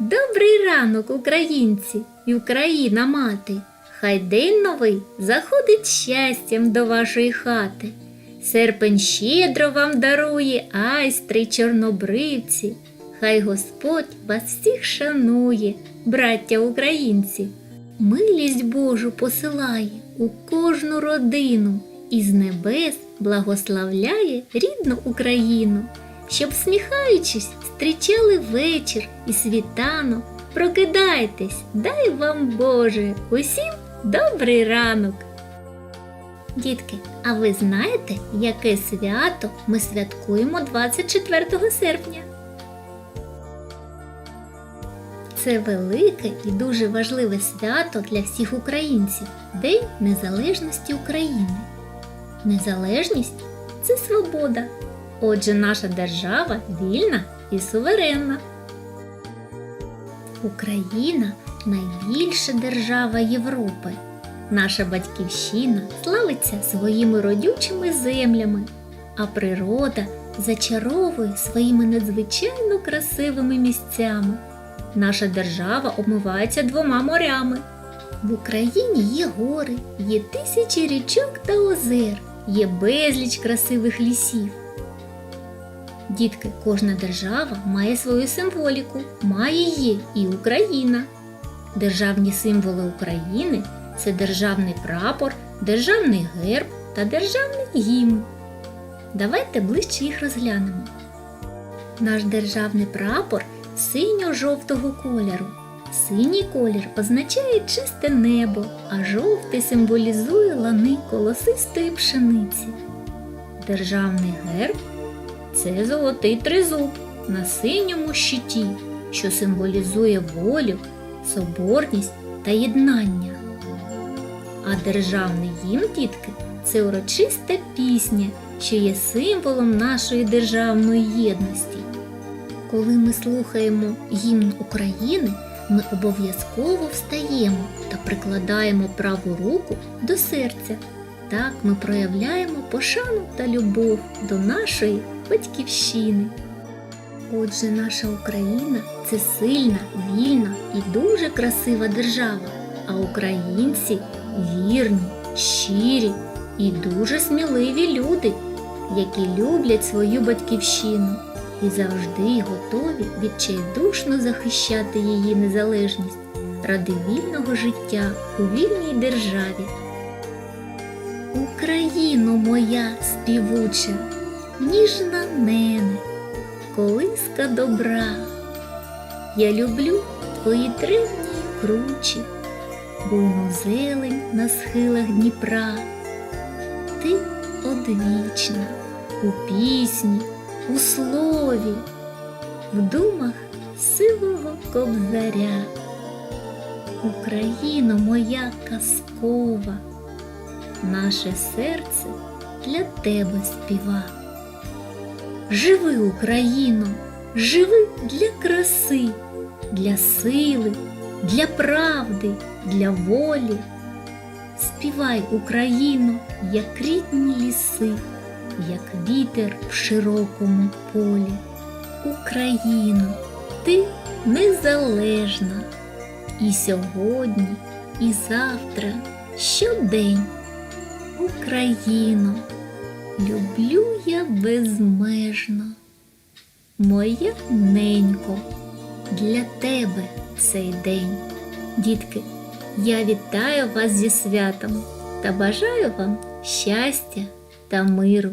Добрий ранок, українці і Україна мати. Хай день новий заходить щастям до вашої хати. Серпень щедро вам дарує айстри чорнобривці. Хай Господь вас всіх шанує, браття українці. Милість Божу посилає у кожну родину і з небес благословляє рідну Україну, щоб, сміхаючись, зустрічали вечір і світанок. Прокидайтесь, дай вам Боже, усім добрий ранок. Дітки, а ви знаєте, яке свято ми святкуємо 24 серпня? Це велике і дуже важливе свято для всіх українців День Незалежності України. Незалежність це свобода. Отже, наша держава вільна і суверенна. Україна найбільша держава Європи. Наша батьківщина славиться своїми родючими землями, а природа зачаровує своїми надзвичайно красивими місцями. Наша держава омивається двома морями. В Україні є гори, є тисячі річок та озер, є безліч красивих лісів. Дітки, кожна держава має свою символіку, має її і Україна. Державні символи України це державний прапор, державний герб та державний гімн. Давайте ближче їх розглянемо. Наш державний прапор синьо-жовтого кольору. Синій колір означає чисте небо, а жовтий символізує лани колосистої пшениці. Державний герб це золотий тризуб на синьому щиті, що символізує волю, соборність та єднання. А державний гімн, дітки, це урочиста пісня, що є символом нашої державної єдності. Коли ми слухаємо гімн України, ми обов'язково встаємо та прикладаємо праву руку до серця. Так ми проявляємо пошану та любов до нашої батьківщини. Отже, наша Україна це сильна, вільна і дуже красива держава, а українці вірні, щирі і дуже сміливі люди, які люблять свою батьківщину і завжди готові відчайдушно захищати її незалежність ради вільного життя у вільній державі. Україно моя співуча, ніжна нене, колиска добра. Я люблю твої древні кручі, буйну зелень на схилах Дніпра. Ти одвічна у пісні, у слові, в думах сивого кобзаря. Україно моя казкова, наше серце для тебе співа. Живи, Україно, живи для краси, для сили, для правди, для волі. Співай, Україно, як рідні ліси, як вітер в широкому полі. Україно, ти незалежна. І сьогодні, і завтра, щодень. Україно, люблю я безмежно. Моя ненько, для тебе цей день. Дітки, я вітаю вас зі святом та бажаю вам щастя та миру.